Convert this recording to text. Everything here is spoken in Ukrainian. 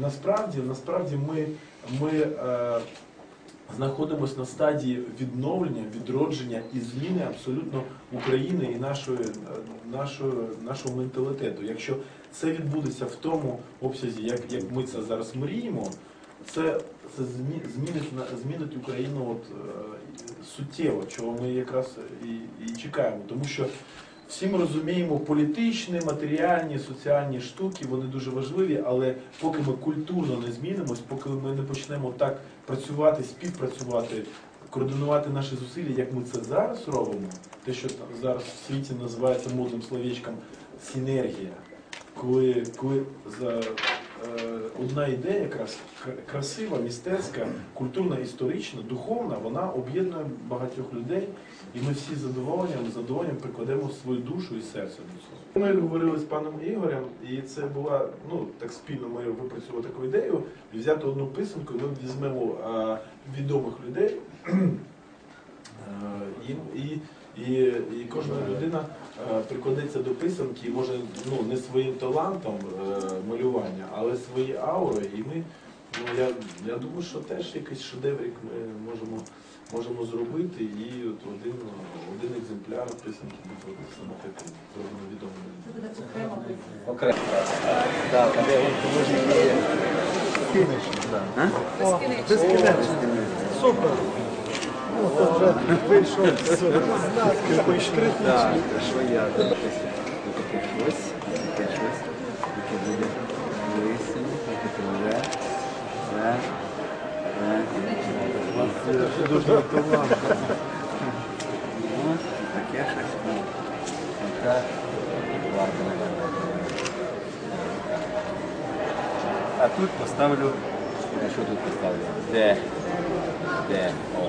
Насправді, насправді ми, ми е, знаходимося на стадії відновлення, відродження і зміни абсолютно України і нашої, нашої, нашого менталітету. Якщо це відбудеться в тому обсязі, як, як ми це зараз мріємо, це, це змі- змінить, змінить Україну от, е, суттєво, чого ми якраз і, і чекаємо. Тому що всі ми розуміємо, політичні, матеріальні, соціальні штуки, вони дуже важливі, але поки ми культурно не змінимось, поки ми не почнемо так працювати, співпрацювати, координувати наші зусилля, як ми це зараз робимо, те, що там зараз в світі називається модним словечком синергія, коли, коли за, одна ідея якраз красива, мистецька, культурна, історична, духовна, вона об'єднує багатьох людей, і ми всі задоволенням, задоволенням прикладемо свою душу і серце до цього. Ми говорили з паном Ігорем, і це була ну так спільно. Ми випрацювали таку ідею взяти одну писанку. і Ми візьмемо е, відомих людей. Е, і, і, і, кожна людина е, прикладеться до писанки, може ну не своїм талантом е, малювання, але своєю аурою. І ми, ну я, я думаю, що теж якийсь шедеврик ми можемо, можемо зробити. І от один, один екземпляр писанки буде саме таким відомим. Це буде окремо. Окремо. Так? Безкінечно. Супер. Ну, то вже вийшов з знаки, критичний. Що я таке щось, таке щось, яке. А тут поставлю, що тут поставлю? Де? Де? О.